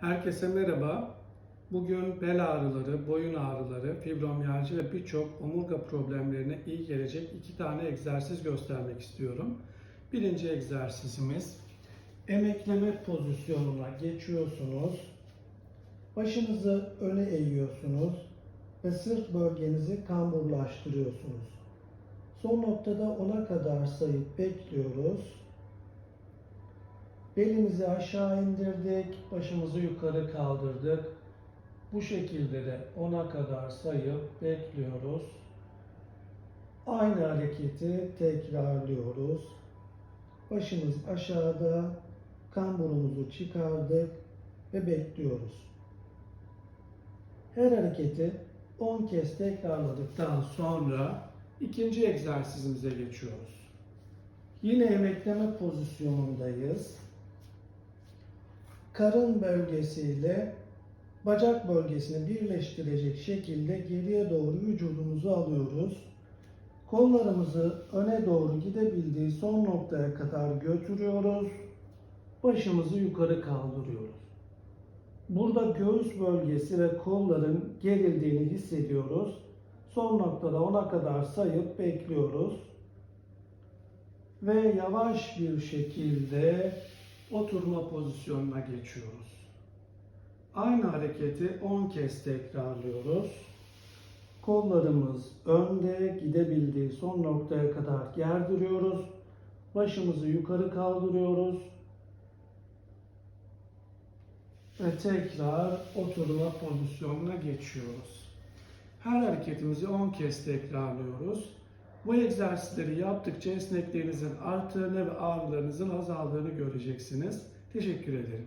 Herkese merhaba. Bugün bel ağrıları, boyun ağrıları, fibromiyalji ve birçok omurga problemlerine iyi gelecek iki tane egzersiz göstermek istiyorum. Birinci egzersizimiz emekleme pozisyonuna geçiyorsunuz. Başınızı öne eğiyorsunuz ve sırt bölgenizi kamburlaştırıyorsunuz. Son noktada 10'a kadar sayıp bekliyoruz. Belimizi aşağı indirdik, başımızı yukarı kaldırdık. Bu şekilde de 10'a kadar sayıp bekliyoruz. Aynı hareketi tekrarlıyoruz. Başımız aşağıda, kamburumuzu çıkardık ve bekliyoruz. Her hareketi 10 kez tekrarladıktan sonra ikinci egzersizimize geçiyoruz. Yine emekleme pozisyonundayız karın bölgesiyle bacak bölgesini birleştirecek şekilde geriye doğru vücudumuzu alıyoruz. Kollarımızı öne doğru gidebildiği son noktaya kadar götürüyoruz. Başımızı yukarı kaldırıyoruz. Burada göğüs bölgesi ve kolların gerildiğini hissediyoruz. Son noktada ona kadar sayıp bekliyoruz. Ve yavaş bir şekilde oturma pozisyonuna geçiyoruz. Aynı hareketi 10 kez tekrarlıyoruz. Kollarımız önde gidebildiği son noktaya kadar gerdiriyoruz. Başımızı yukarı kaldırıyoruz. Ve tekrar oturma pozisyonuna geçiyoruz. Her hareketimizi 10 kez tekrarlıyoruz. Bu egzersizleri yaptıkça esnekliğinizin arttığını ve ağrılarınızın azaldığını göreceksiniz. Teşekkür ederim.